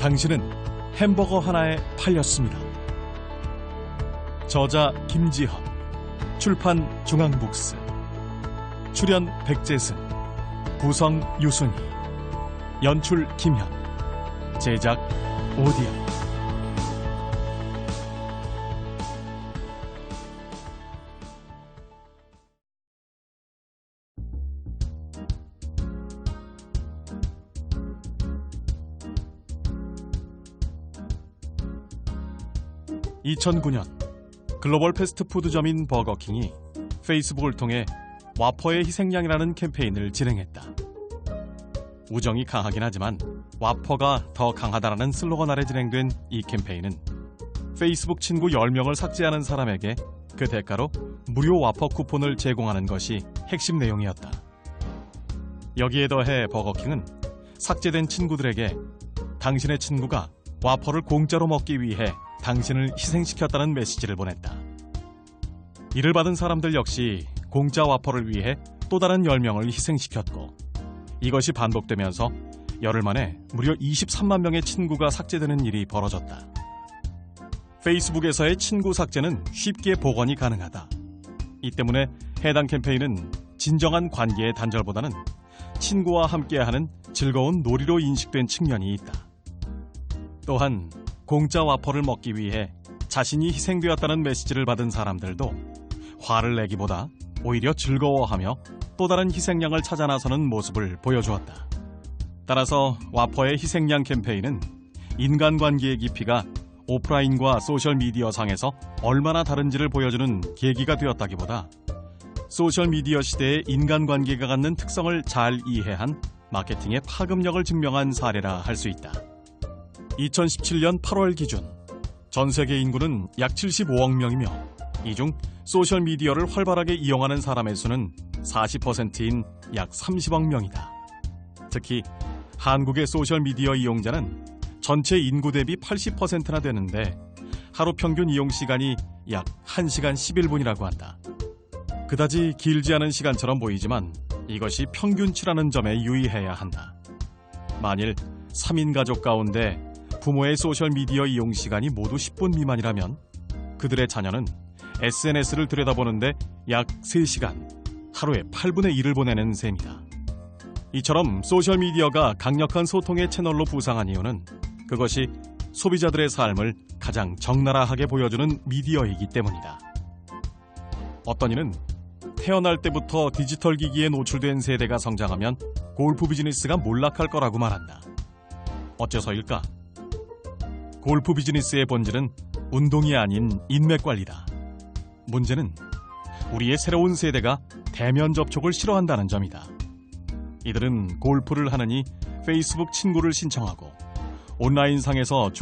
당신은 햄버거 하나에 팔렸습니다. 저자 김지헌, 출판 중앙북스, 출연 백재승, 구성 유순희, 연출 김현, 제작 오디오. (2009년) 글로벌 패스트푸드점인 버거킹이 페이스북을 통해 와퍼의 희생양이라는 캠페인을 진행했다. 우정이 강하긴 하지만 와퍼가 더 강하다라는 슬로건 아래 진행된 이 캠페인은 페이스북 친구 10명을 삭제하는 사람에게 그 대가로 무료 와퍼 쿠폰을 제공하는 것이 핵심 내용이었다. 여기에 더해 버거킹은 삭제된 친구들에게 당신의 친구가 와퍼를 공짜로 먹기 위해 당신을 희생시켰다는 메시지를 보냈다. 이를 받은 사람들 역시 공짜 와퍼를 위해 또 다른 10명을 희생시켰고 이것이 반복되면서 열흘 만에 무려 23만 명의 친구가 삭제되는 일이 벌어졌다. 페이스북에서의 친구 삭제는 쉽게 복원이 가능하다. 이 때문에 해당 캠페인은 진정한 관계의 단절보다는 친구와 함께하는 즐거운 놀이로 인식된 측면이 있다. 또한 공짜 와퍼를 먹기 위해 자신이 희생되었다는 메시지를 받은 사람들도 화를 내기보다 오히려 즐거워하며 또 다른 희생양을 찾아 나서는 모습을 보여주었다. 따라서 와퍼의 희생양 캠페인은 인간관계의 깊이가 오프라인과 소셜미디어 상에서 얼마나 다른지를 보여주는 계기가 되었다기보다 소셜미디어 시대의 인간관계가 갖는 특성을 잘 이해한 마케팅의 파급력을 증명한 사례라 할 수 있다. 2017년 8월 기준 전 세계 인구는 약 75억 명이며 이 중 소셜미디어를 활발하게 이용하는 사람의 수는 40%인 약 30억 명이다. 특히 한국의 소셜미디어 이용자는 전체 인구 대비 80%나 되는데 하루 평균 이용 시간이 약 1시간 11분이라고 한다. 그다지 길지 않은 시간처럼 보이지만 이것이 평균치라는 점에 유의해야 한다. 만일 3인 가족 가운데 부모의 소셜미디어 이용 시간이 모두 10분 미만이라면 그들의 자녀는 SNS를 들여다보는데 약 3시간, 하루에 8분의 1을 보내는 셈이다. 이처럼 소셜미디어가 강력한 소통의 채널로 부상한 이유는 그것이 소비자들의 삶을 가장 적나라하게 보여주는 미디어이기 때문이다. 어떤 이는 태어날 때부터 디지털 기기에 노출된 세대가 성장하면 골프 비즈니스가 몰락할 거라고 말한다. 어째서일까? 골프 비즈니스의 본질은 운동이 아닌 인맥 관리다. 문제는 우리의 새로운 세대가 대면 접촉을 싫어한다는 점이다. 이들은 골프를 하느니 페이스북 친구를 신청하고 온라인상에서